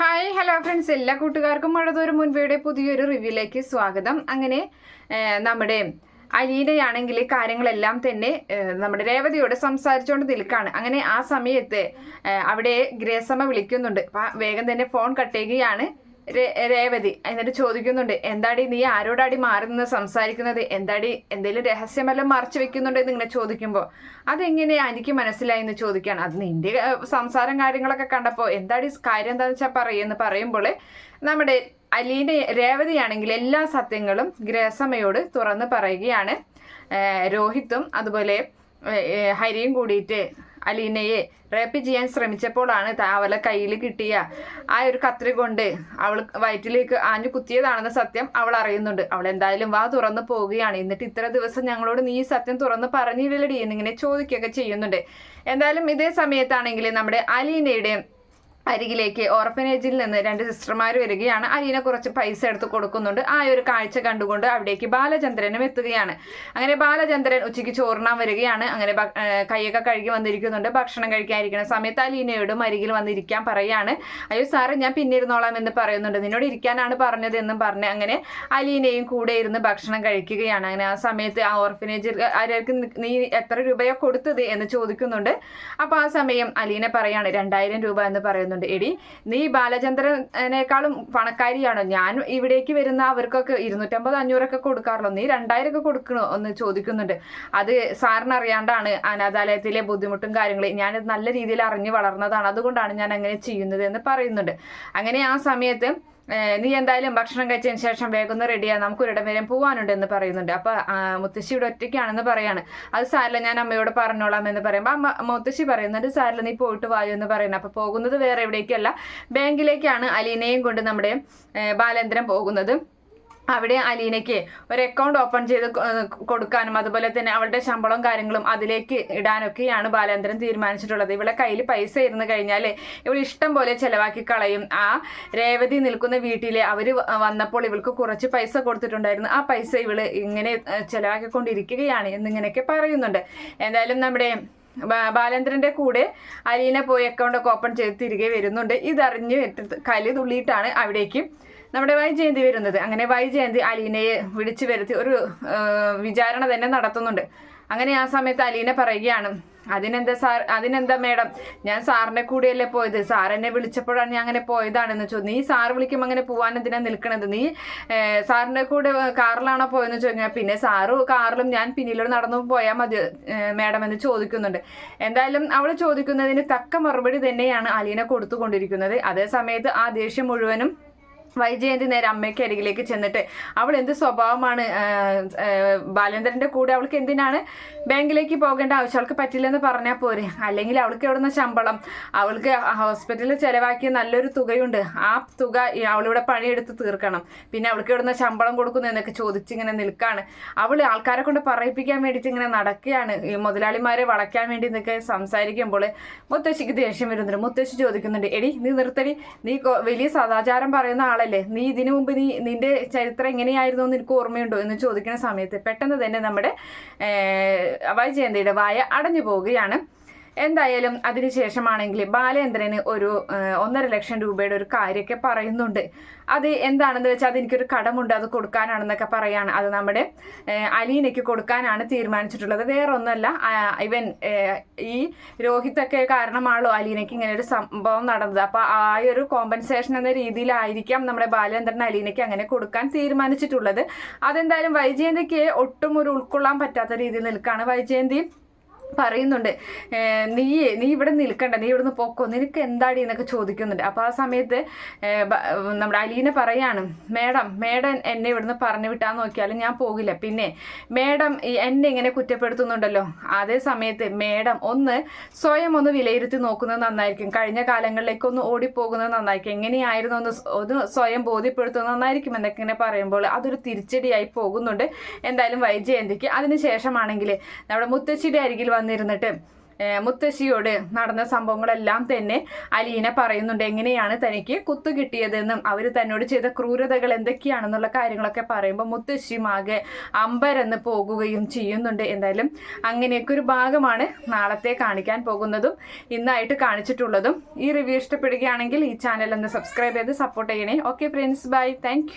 Hi hello friends എല്ലാ കൂട്ടുകാർക്കും മഴതോറും മുൻപയുടെ പുതിയൊരു റിവ്യൂലേക്ക് സ്വാഗതം. അങ്ങനെ നമ്മുടെ അലീനയാണെങ്കിൽ കാര്യങ്ങളെല്ലാം തന്നെ നമ്മുടെ രേവതിയോട് സംസാരിച്ചുകൊണ്ട് നിൽക്കുകയാണ് അങ്ങനെ ആ സമയത്ത് അവിടെ ഗ്രേസമ്മ വിളിക്കുന്നുണ്ട്. അപ്പം വേഗം തന്നെ ഫോൺ കട്ട് ചെയ്യുകയാണ്. രേവതി എന്നിട്ട് ചോദിക്കുന്നുണ്ട് എന്താടി നീ ആരോടാടി മാറി നിന്ന് സംസാരിക്കുന്നത്? എന്താടി എന്തെങ്കിലും രഹസ്യമെല്ലാം മറച്ചു വെക്കുന്നുണ്ട് എന്ന് ഇങ്ങനെ ചോദിക്കുമ്പോൾ അതെങ്ങനെയാ എനിക്ക് മനസ്സിലായി എന്ന് ചോദിക്കുകയാണ്. അത് നിന്റെ സംസാരം കാര്യങ്ങളൊക്കെ കണ്ടപ്പോൾ എന്താടി കാര്യം എന്താണെന്ന് വെച്ചാൽ പറയുമെന്ന് പറയുമ്പോൾ നമ്മുടെ അലീന്റെ രേവതിയാണെങ്കിൽ എല്ലാ സത്യങ്ങളും ഗ്രേസമ്മയോട് തുറന്ന് പറയുകയാണ്. രോഹിത്തും അതുപോലെ ഹരിയും കൂടിയിട്ട് അലീനയെ റേപ്പ് ചെയ്യാൻ ശ്രമിച്ചപ്പോഴാണ് അവളെ കയ്യിൽ കിട്ടിയ ആ ഒരു കത്രി കൊണ്ട് അവൾ വയറ്റിലേക്ക് ആഞ്ഞു കുത്തിയതാണെന്ന സത്യം അവൾ അറിയുന്നുണ്ട്. അവൾ എന്തായാലും വാ തുറന്നു പോവുകയാണ്. എന്നിട്ട് ഇത്ര ദിവസം ഞങ്ങളോട് നീ ഈ സത്യം തുറന്ന് പറഞ്ഞില്ലടി എന്നിങ്ങനെ ചോദിക്കുകയൊക്കെ ചെയ്യുന്നുണ്ട്. എന്തായാലും ഇതേ സമയത്താണെങ്കിൽ നമ്മുടെ അലീനയുടെ അരികിലേക്ക് ഓർഫനേജിൽ നിന്ന് രണ്ട് സിസ്റ്റർമാർ വരികയാണ്. അലീന കുറച്ച് പൈസ എടുത്ത് കൊടുക്കുന്നുണ്ട്. ആ ഒരു കാഴ്ച കണ്ടുകൊണ്ട് അവിടേക്ക് ബാലചന്ദ്രനും എത്തുകയാണ്. അങ്ങനെ ബാലചന്ദ്രൻ ഉച്ചയ്ക്ക് ചോറിനാൻ വരികയാണ്. അങ്ങനെ കൈയൊക്കെ കഴുകി വന്നിരിക്കുന്നുണ്ട്. ഭക്ഷണം കഴിക്കാനിരിക്കുന്ന സമയത്ത് അലീനയോടും അരികിൽ വന്നിരിക്കാൻ പറയാണ്. അയ്യോ സാറ് ഞാൻ പിന്നെ ഇരുന്നോളാം എന്ന് പറയുന്നുണ്ട്. നിന്നോട് ഇരിക്കാനാണ് പറഞ്ഞത് എന്നും പറഞ്ഞ് അങ്ങനെ അലീനയും കൂടെ ഇരുന്ന് ഭക്ഷണം കഴിക്കുകയാണ്. അങ്ങനെ ആ സമയത്ത് ആ ഓർഫനേജിൽ ആര്യർക്ക് നീ എത്ര രൂപയോ കൊടുത്തത്? എന്ന് ചോദിക്കുന്നുണ്ട്. അപ്പോൾ ആ സമയം അലീന പറയാണ് രണ്ടായിരം രൂപ എന്ന് പറയുന്നുണ്ട്. എടി നീ ബാലചന്ദ്രനേക്കാളും പണക്കാരിയാണോ? ഞാൻ ഇവിടേക്ക് വരുന്ന അവർക്കൊക്കെ ഇരുന്നൂറ്റമ്പത് അഞ്ഞൂറൊക്കെ കൊടുക്കാറുള്ളൂ. നീ രണ്ടായിരം ഒക്കെ കൊടുക്കണോ എന്ന് ചോദിക്കുന്നുണ്ട്. അത് സാറിന് അറിയാണ്ടാണ് അനാഥാലയത്തിലെ ബുദ്ധിമുട്ടും കാര്യങ്ങളും. ഞാൻ നല്ല രീതിയിൽ അറിഞ്ഞു വളർന്നതാണ്. അതുകൊണ്ടാണ് ഞാൻ അങ്ങനെ ചെയ്യുന്നത് എന്ന് പറയുന്നുണ്ട്. അങ്ങനെ ആ സമയത്ത് നീ എന്തായാലും ഭക്ഷണം കഴിച്ചതിന് ശേഷം വേഗം ഒന്ന് റെഡിയാ നമുക്ക് ഒരിടം വരെ പോകാനുണ്ട് എന്ന് പറയുന്നുണ്ട്. അപ്പൊ മുത്തശ്ശി ഇവിടെ ഒറ്റയ്ക്കാണെന്ന് പറയാണ്. അത് സാരില്ല ഞാൻ അമ്മയോട് പറഞ്ഞോളാം എന്ന് പറയുമ്പോൾ അമ്മ മുത്തശ്ശി പറയുന്നുണ്ട് സാരില്ല നീ പോയിട്ട് വായു എന്ന് പറയുന്നത് അപ്പൊ പോകുന്നത് വേറെ എവിടേക്കല്ല ബാങ്കിലേക്കാണ് അലീനയും കൊണ്ട് നമ്മുടെ ബാലേന്ദ്രൻ പോകുന്നത്. അവിടെ അലീനയ്ക്ക് ഒരു അക്കൗണ്ട് ഓപ്പൺ ചെയ്ത് കൊടുക്കാനും അതുപോലെ തന്നെ അവളുടെ ശമ്പളവും കാര്യങ്ങളും അതിലേക്ക് ഇടാനൊക്കെയാണ് ബാലേന്ദ്രൻ തീരുമാനിച്ചിട്ടുള്ളത്. ഇവളെ കയ്യിൽ പൈസ ഇരുന്ന് കഴിഞ്ഞാൽ ഇവൾ ഇഷ്ടം പോലെ ചെലവാക്കി കളയും. ആ രേവതി നിൽക്കുന്ന വീട്ടിലെ അവർ വന്നപ്പോൾ ഇവൾക്ക് കുറച്ച് പൈസ കൊടുത്തിട്ടുണ്ടായിരുന്നു. ആ പൈസ ഇവൾ ഇങ്ങനെ ചെലവാക്കിക്കൊണ്ടിരിക്കുകയാണ് എന്നിങ്ങനെയൊക്കെ പറയുന്നുണ്ട്. എന്തായാലും നമ്മുടെ ബാലേന്ദ്രന്റെ കൂടെ അലീന പോയി അക്കൗണ്ട് ഒക്കെ ഓപ്പൺ ചെയ്ത് തിരികെ വരുന്നുണ്ട്. ഇതറിഞ്ഞ് കലി തുള്ളിയിട്ടാണ് അവിടേക്ക് നമ്മുടെ വൈജയന്തി വരുന്നത്. അങ്ങനെ വൈജയന്തി അലീനയെ വിളിച്ചു വരുത്തി ഒരു വിചാരണ തന്നെ നടത്തുന്നുണ്ട്. അങ്ങനെ ആ സമയത്ത് അലീന പറയുകയാണ് അതിനെന്താ സാർ അതിനെന്താ മേഡം? ഞാൻ സാറിനെ കൂടെയല്ലേ പോയത്? സാർ എന്നെ വിളിച്ചപ്പോഴാണ് ഞാൻ അങ്ങനെ പോയതാണെന്ന് ചോദിച്ചു നീ സാർ വിളിക്കുമ്പോൾ അങ്ങനെ പോകാൻ എന്തിനാ നിൽക്കണത്? നീ സാറിന്റെ കൂടെ കാറിലാണോ പോയെന്ന് ചോദിച്ചാൽ പിന്നെ സാറ് കാറിലും ഞാൻ പിന്നിലൂടെ നടന്നു പോയാൽ മതി മേഡം എന്ന് ചോദിക്കുന്നുണ്ട്. എന്തായാലും അവൾ ചോദിക്കുന്നതിന് തക്ക മറുപടി തന്നെയാണ് അലീന കൊടുത്തുകൊണ്ടിരിക്കുന്നത്. അതേ സമയത്ത് ആ ദേഷ്യം മുഴുവനും വൈജയന്തി നേരെ അമ്മയ്ക്ക് അരികിലേക്ക് ചെന്നിട്ട് അവൾ എന്ത് സ്വഭാവമാണ് ബാലേന്ദ്രന്റെ കൂടെ അവൾക്ക് എന്തിനാണ്? ബാങ്കിലേക്ക് പോകേണ്ട ആവശ്യം അവൾക്ക് പറ്റില്ലെന്ന് പറഞ്ഞാൽ പോരെ. അല്ലെങ്കിൽ അവൾക്ക് എവിടുന്ന ശമ്പളം? അവൾക്ക് ഹോസ്പിറ്റലിൽ ചെലവാക്കിയ നല്ലൊരു തുകയുണ്ട്. ആ തുക അവളിവിടെ പണിയെടുത്ത് തീർക്കണം. പിന്നെ അവൾക്ക് എവിടുന്ന ശമ്പളം കൊടുക്കുന്നു എന്നൊക്കെ ചോദിച്ചിങ്ങനെ നിൽക്കാണ്. അവൾ ആൾക്കാരെ കൊണ്ട് പറയിപ്പിക്കാൻ വേണ്ടിയിട്ട് ഇങ്ങനെ നടക്കുകയാണ്. ഈ മുതലാളിമാരെ വളയ്ക്കാൻ വേണ്ടി എന്നൊക്കെ സംസാരിക്കുമ്പോൾ മുത്തശ്ശിക്ക് ദേഷ്യം വരുന്നുണ്ട്. മുത്തശ്ശി ചോദിക്കുന്നുണ്ട് എടി നീ നിർത്തടി. നീ വലിയ സദാചാരം പറയുന്ന ആളല്ലേ? നീ ഇതിനു മുമ്പ് നീ നിന്റെ ചരിത്രം എങ്ങനെയായിരുന്നു എന്ന് എനിക്ക് ഓർമ്മയുണ്ടോ എന്ന് ചോദിക്കുന്ന സമയത്ത് പെട്ടെന്ന് തന്നെ നമ്മുടെ ഏർ, വൈജയന്തിയുടെ വായ അടഞ്ഞു പോവുകയാണ്. എന്തായാലും അതിനുശേഷമാണെങ്കിൽ ബാലേന്ദ്രന് ഒരു ഒന്നര ലക്ഷം രൂപയുടെ ഒരു കാര്യമൊക്കെ പറയുന്നുണ്ട്. അത് എന്താണെന്ന് വെച്ചാൽ അത് എനിക്കൊരു കടമുണ്ട് അത് കൊടുക്കാനാണെന്നൊക്കെ പറയാണ്. അത് നമ്മുടെ അലീനയ്ക്ക് കൊടുക്കാനാണ് തീരുമാനിച്ചിട്ടുള്ളത്. വേറെ ഒന്നല്ല ഇവൻ ഈ രോഹിത്തൊക്കെ കാരണമാണല്ലോ അലീനയ്ക്ക് ഇങ്ങനെ ഒരു സംഭവം നടന്നത്. അപ്പോൾ ആ ഒരു കോമ്പൻസേഷൻ എന്ന രീതിയിലായിരിക്കാം നമ്മുടെ ബാലേന്ദ്രൻ അലീനയ്ക്ക് അങ്ങനെ കൊടുക്കാൻ തീരുമാനിച്ചിട്ടുള്ളത്. അതെന്തായാലും വൈജയന്തിക്ക് ഒട്ടും ഒരു ഉൾക്കൊള്ളാൻ പറ്റാത്ത രീതിയിൽ നിൽക്കുകയാണ് വൈജയന്തി. പറയുന്നുണ്ട് നീ നീ ഇവിടെ നിൽക്കണ്ട നീ ഇവിടുന്ന് പോക്കോ നിനക്ക് എന്താടി എന്നൊക്കെ ചോദിക്കുന്നുണ്ട്. അപ്പോൾ ആ സമയത്ത് നമ്മുടെ അലീന പറയാണ് മേഡം മേഡം എന്നെ ഇവിടുന്ന് പറഞ്ഞു വിട്ടാൽ നോക്കിയാലും ഞാൻ പോകില്ല. പിന്നെ മേഡം എന്നെ ഇങ്ങനെ കുറ്റപ്പെടുത്തുന്നുണ്ടല്ലോ. അതേ സമയത്ത് മേഡം ഒന്ന് സ്വയം ഒന്ന് വിലയിരുത്തി നോക്കുന്നത് നന്നായിരിക്കും. കഴിഞ്ഞ കാലങ്ങളിലേക്ക് ഒന്ന് ഓടിപ്പോകുന്നത് നന്നായിരിക്കും. എങ്ങനെയായിരുന്നു ഒന്ന് ഒന്ന് സ്വയം ബോധ്യപ്പെടുത്തുന്നത് നന്നായിരിക്കും എന്നൊക്കെ ഇങ്ങനെ പറയുമ്പോൾ അതൊരു തിരിച്ചടിയായി പോകുന്നുണ്ട്. എന്തായാലും വൈജയന്തിക്ക് അതിനുശേഷമാണെങ്കിൽ നമ്മുടെ മുത്തശ്ശിയുടെ അരികിൽ വന്നിരുന്നിട്ട് മുത്തശ്ശിയോട് നടന്ന സംഭവങ്ങളെല്ലാം തന്നെ അലീന പറയുന്നുണ്ട്. എങ്ങനെയാണ് തനിക്ക് കുത്തു കിട്ടിയതെന്നും അവർ തന്നോട് ചെയ്ത ക്രൂരതകൾ എന്തൊക്കെയാണെന്നുള്ള കാര്യങ്ങളൊക്കെ പറയുമ്പോൾ മുത്തശ്ശിയും ആകെ അമ്പരന്ന് പോകുകയും ചെയ്യുന്നുണ്ട്. എന്തായാലും അങ്ങനെയൊക്കെ ഒരു ഭാഗമാണ് നാളത്തെ കാണിക്കാൻ പോകുന്നതും ഇന്നായിട്ട് കാണിച്ചിട്ടുള്ളതും. ഈ റിവ്യൂ ഇഷ്ടപ്പെടുകയാണെങ്കിൽ ഈ ചാനൽ ഒന്ന് സബ്സ്ക്രൈബ് ചെയ്ത് സപ്പോർട്ട് ചെയ്യണേ. Okay friends bye thank